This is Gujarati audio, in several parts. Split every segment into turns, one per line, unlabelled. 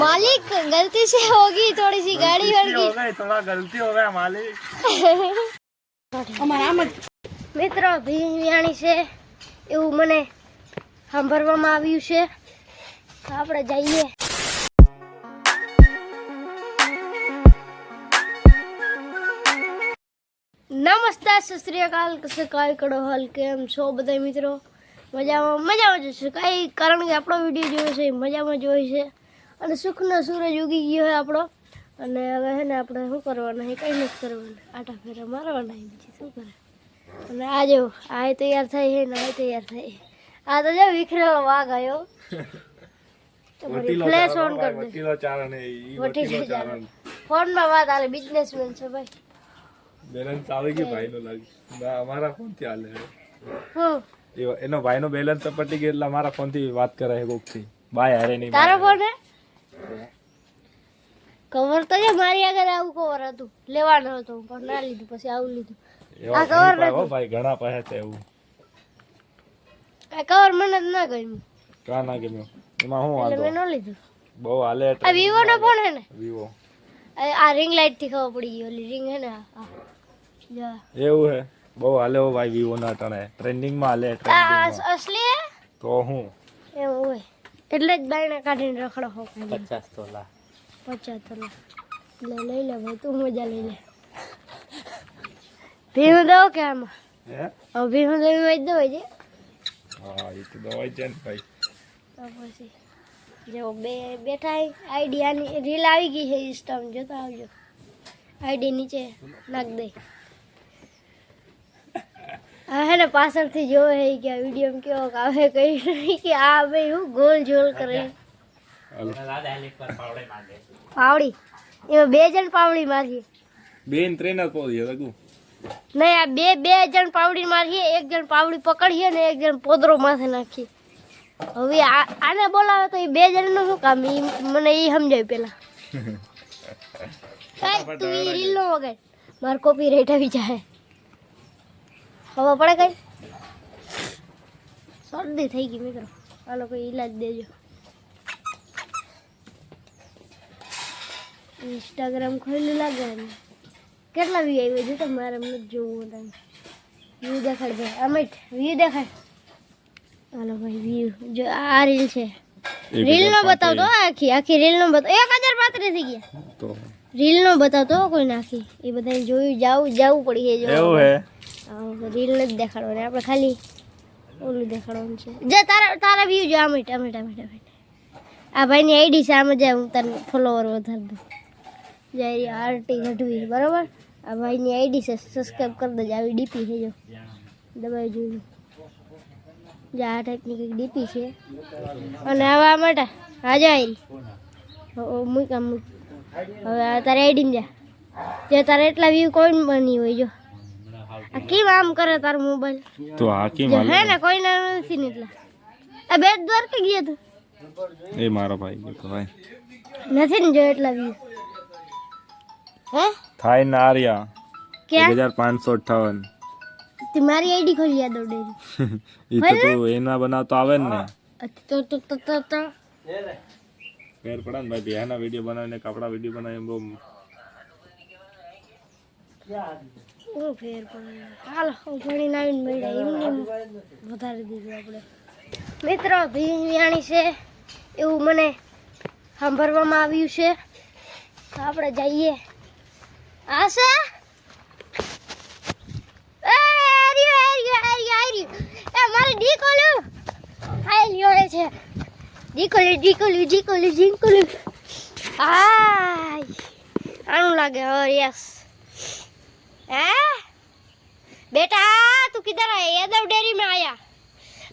मालिक गलती से होगी थोड़ी सी गाड़ी
गलती हो
वड़गी
गई थोड़ा गलती हो गया मालिक
મિત્રો ભીણિયાણી છે એવું મને સાંભળવામાં આવ્યું છે તો આપણે જઈએ નમસ્તે સત શ્રી અકાલ કસે કાય કડો હાલ કેમ છો બધા મિત્રો મજામાં મજામાં જ છે કાંઈ કારણ કે આપણો વિડીયો જોયો છે એ મજામાં જોઈ છે અને સુખનો સૂરજ ઉગી ગયો હોય આપણો. અને હવે હે ને આપણે શું કરવાનું છે કંઈ નથી કરવાનું. આટા ફેરા મારવાના છે બીજું શું કરે? અને આ જો આ તૈયાર થાય છે ને આ તૈયાર થાય આ તો જો વિખરેલો વાઘ આવ્યો ફ્લેશ ઓન કરી દે. ફોનમાં વાત આલે બિઝનેસમેન છે ભાઈ.
બેલેન્સ આવી ગઈ ભાઈનો લાગી. અમારા ફોનથી હાલે
હું
એનો ભાઈનો બેલેન્સ પટી ગયો એટલે અમારા ફોનથી વાત કરે છે કોકથી બાય હારે નહીં
તારો ફોન હે? કવર તો છે મારી આગળ આવું કવર હતું. લેવાનું હતું પણ ના લીધું પછી આવું લીધું. આ
કવર
નથી.
ભાઈ ઘણા પાસે છે એવું.
આ કવર મને જ ના ગમ્યું.
કા ના ગમ્યું? એમાં શું
એટલે મેં ન લીધું.
બહુ હાલે
આ વિવો નો ફોન હે ને?
વિવો
આ રિંગ લાઇટથી ખબર પડી ગઈ ઓલી રિંગ હે ને.
એવું હે? બહુ હાલે હો ભાઈ વિવો ના ટણે. ટ્રેન્ડિંગમાં હાલે ટ્રેન્ડિંગ
અસ- અસલી
તો હું?
એવું હોય. એટલે જ બાયણે કાઢીને રખડો હો
પચાસ તોલા.
પચાસ તોલા. લે લે લઈ લે ભાઈ તું મજા લઈ લે. ભીમ દો કે આમાં?
હે?
હવે ભીમ દો જ દો છે
હા એ તો દવાઈ છે ને ભાઈ.
તો પછી જો બે બેઠા આઈડિયાની રીલ આવી ગઈ છે સિસ્ટમ જોતા આવજો. આઈડી નીચે નાખ દે. હા હે ને પાછળથી જોવે હે કે વીડિયો કેવો આવે કઈ નહીં કે આ ભાઈ હું ગોલ જોલ કરે પાવડી એમાં બે જણ પાવડી મારીએ.
ને ત્રણ જ પહોંચી લગું
નહીં આ બે બે જણ પાવડી મારીએ એક જણ પાવડી પકડીએ ને એક જણ પોદરો માથે નાખીએ. હવે આ આને બોલાવે તો એ બે જણનું શું કામ? ઈ મને એ સમજાય પેલા. કાંઈ તું ઈ રીલ નો વગાડ. માર કોપી રેટ આવી જાય. ખબર પડે કઈ? શરદી થઈ ગઈ મિત્રો. આ લોકો ઈલાજ દેજો. ઇન્સ્ટાગ્રામ ખોલી લાગે કેટલા વ્યૂ આવ્યો છે તો મારે એમ જોવું તમે વ્યૂ દેખાડ ભાઈ. અમિત વ્યૂ દેખાડ. હાલો ભાઈ વ્યૂ જો આ રીલ છે. રીલ નો બતાવતો આખી. આખી રીલ નો બતાવ એક હજાર પાંત્રીસ થઈ ગયા.
તો
રીલ નો બતાવતો કોઈ નાખી. એ બધા જોયું જાવું જાવું પડી છે
એવું હે?
રીલ નથી દેખાડવાની આપણે ખાલી ઓલું દેખાડવાનું છે. જે તારા તારા વ્યૂ જો આમ ટામે ટામે ટામે આ ભાઈની આઈડી છે આમ જાય હું તને ફોલોવર વધારી દઉં. જય આરટી ગઢવી બરાબર? આ ભાઈની આઈડી છે સબસ્ક્રાઈબ કરી દેજો આવી ડીપી છે જો. દબાઈ જોયું જે આ ટાઈપની કંઈક ડીપી છે. અને આવા માટે હાજર મૂક આમ મૂક. હવે તારે એડીને જા. જે તારે એટલા વ્યૂ કોઈ બની હોય જો. આ કેમ આમ કરે તારો મોબાઈલ
તો આ
કેમ હે ને કોઈને નથી ને એટલા. આ બેટ દ્વાર કે ગયા તું.
એ મારો ભાઈ ગયો ભાઈ.
નથી ને જો એટલા વ્યૂ હે?
થાય ને આર્યા. કે
ક્યાં
હજાર પાંચસો અઠાવન
તે મારી આઈડી ખોલી યાદવ ડેરી
ઈ તો તું એના બનાવતો આવે ને.
તો તો તો તો તો.
ફેર પડે ને ભાઈ, બિહારના વીડિયો બનાવીને, કપડા વીડિયો બનાવીને બહુ
આપણે. મિત્રો ભીમિયાણી છે. એવું મને સાંભળવામાં આવ્યું છે. આપણે જઈએ. આ છે? મારે ડીકોલ્યું હાઈ લ્યો છે. જીકોલી જીકોલી જીકોલી જીકોલી આય આનું લાગે હવે યસ હે બેટા તું કિધર આયા યાદવ ડેરી માં આયા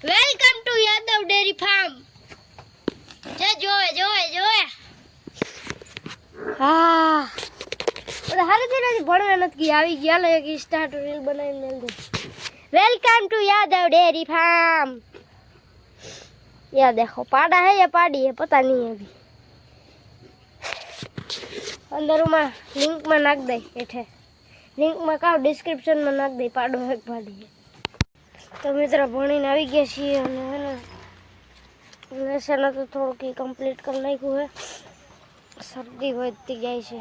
welcome to Yadav dairy farm જે જોવે જોવે જોવે હા બધા હારેથી નથી ભણવા નથી આવી ગયા લે સ્ટાર્ટ રીલ બનાવીને મેલ દે. Welcome to Yadav dairy farm ये देखो पाड़ा है या पाड़ी है पता नहीं है अभी अंदर में लिंक में नाख दे हेठे લિંકમાં કાવ ડિસ્ક્રિપ્શનમાં નાખ દઈ પાડો એક પાડી તો મિત્રો ભણીને આવી ગયા છીએ અને હે ને લેસન તો થોડુંક કમ્પ્લીટ કરી નાખ્યું હે શરદી વધતી જાય છે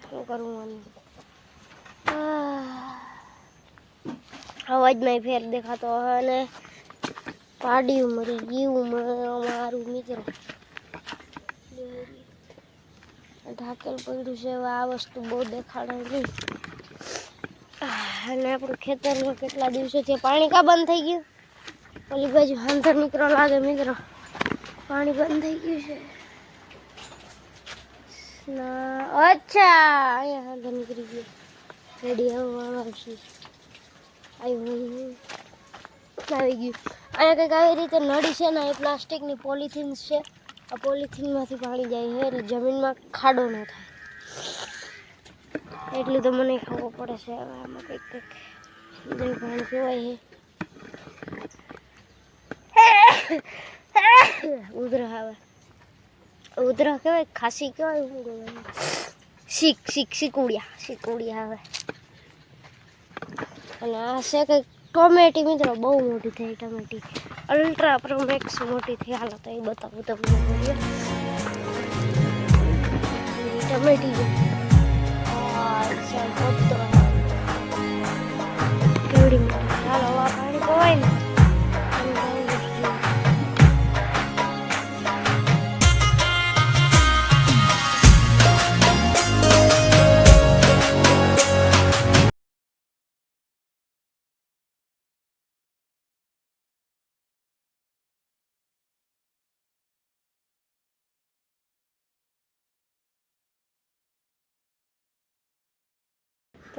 શું કરવું આનું આહ. અવાજમાં ફેર દેખાતો હોય અને પાડ્યું મરી ગયું મારું મિત્ર. ઢાકેલ પડ્યું છે આ વસ્તુ બહુ દેખાડે નહીં અને આપણું ખેતરમાં કેટલા દિવસોથી પાણી કા બંધ થઈ ગયું? ઓલી બાજુ અંદર મિત્રો લાગે મિત્રો. પાણી બંધ થઈ ગયું છે. અચ્છા, અહીંયા અંદર નીકળી ગયું. રેડી, હવે વાળો આવશે આવી ગયું. અહીંયા કંઈક આવી રીતે નળી છે ને, એ પ્લાસ્ટિકની પોલિથીન છે. આ પોલિથીનમાંથી પાણી જાય છે એટલે જમીનમાં ખાડો ન થાય. એટલું તો મને ખબર પડે છે. હવે આમાં કંઈક કંઈક જે પાણી પીવાય છે. ઉધરા આવે. ઉધરા કહેવાય ખાંસી કહેવાય શું કહેવાય શીખ શીખ શીકુડિયા શીકુડિયા આવે. અને આ છે કંઈક ટોમેટી મિત્રો, બહુ મોટી થઈ ટમેટી અલ્ટ્રા પ્રોમેક્સ મોટી થઈ. હાલો તો એ બતાવું તમને. ટમેટી કેવડી મોટી. હાલો પાણી પવાય ને.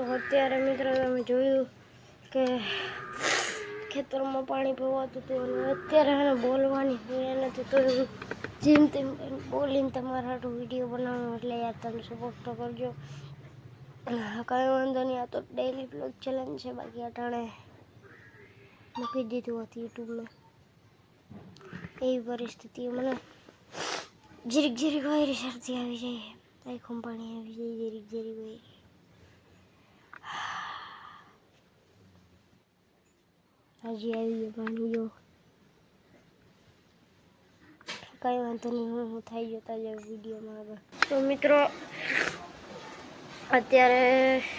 તો અત્યારે મિત્રો તમે જોયું કે ખેતરમાં પાણી પીવાતું હતું અને અત્યારે એને બોલવાની હોય નથી. તો જેમ તેમ બોલીને તમારા વીડિયો બનાવવાનો એટલે યાર તમે સપોર્ટ તો કરજો. કાંઈ વાંધો નહીં, આ તો ડેઈલી બ્લોગ ચેલેન્જ છે, બાકી અટાણે મૂકી દીધું હતું યુટ્યુબમાં એવી પરિસ્થિતિ મને જીરીક જીરીક વાયરી શરદી આવી જાય. આંખોમાં પાણી આવી જાય, જીરીક જીરીક વાયરી. હજી આવી ગયો જો કઈ વાંધો નહીં હું હું થઈ જતા જાઉં વિડીયોમાં આગળ તો મિત્રો અત્યારે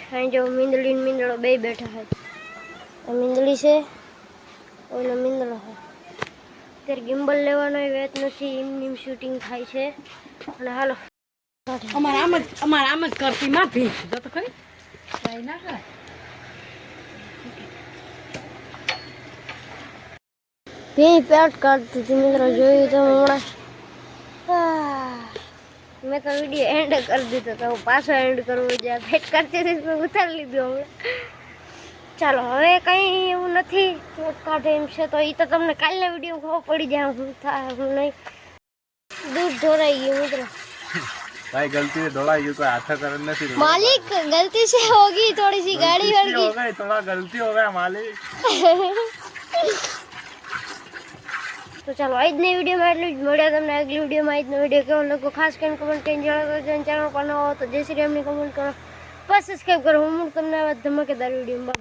અહીં જો મીંદડી ને મીંદડો બે બેઠા હોય મીંદડી છે ઓલો મીંદડો હોય અત્યારે ગિમ્બલ લેવાનો વેત નથી એમ નિમ શૂટિંગ થાય છે અને હાલો
અમારે આમ જ અમારે આમ જ કરતી માફી જો તો ખરી ના કરાય
બે પેટ કાઢતી હતી મિત્રો જોયું તો હમણાં મેં તો વીડિયો એન્ડ કરી દીધો તો પાછો એન્ડ કરવો જ્યાં પેટ કાઢતી હતી મેં ઉતારી લીધો હવે ચાલો હવે કંઈ એવું નથી. પેટ કાઢે એમ છે તો એ તો તમને કાલે વીડિયો ખબર પડી જાય હું થાય હું નહીં. દૂધ ઢોરાઈ ગયું મિત્ર.
ભાઈ ગલતી ઢોળાઈ ગયું કોઈ હાથા કરણ નથી.
માલિક ગલતી છે
હોગી
થોડી
સી ગાડી વળગી. થોડા ગલતી હો માલિક.
તો ચાલો, આજની વિડીયોમાં એટલું જ. મળ્યા તમને આગલી વિડીયોમાં. આજનો વીડિયો કેવો લાગ્યો? ખાસ કરીને કમેન્ટ કરીને જણાવો ચેનલ પર ન હો તો જય શ્રી રામની કમેન્ટ કરો. બસ સબસ્ક્રાઈબ કરો. હું તમને ધમાકેદાર વીડિયો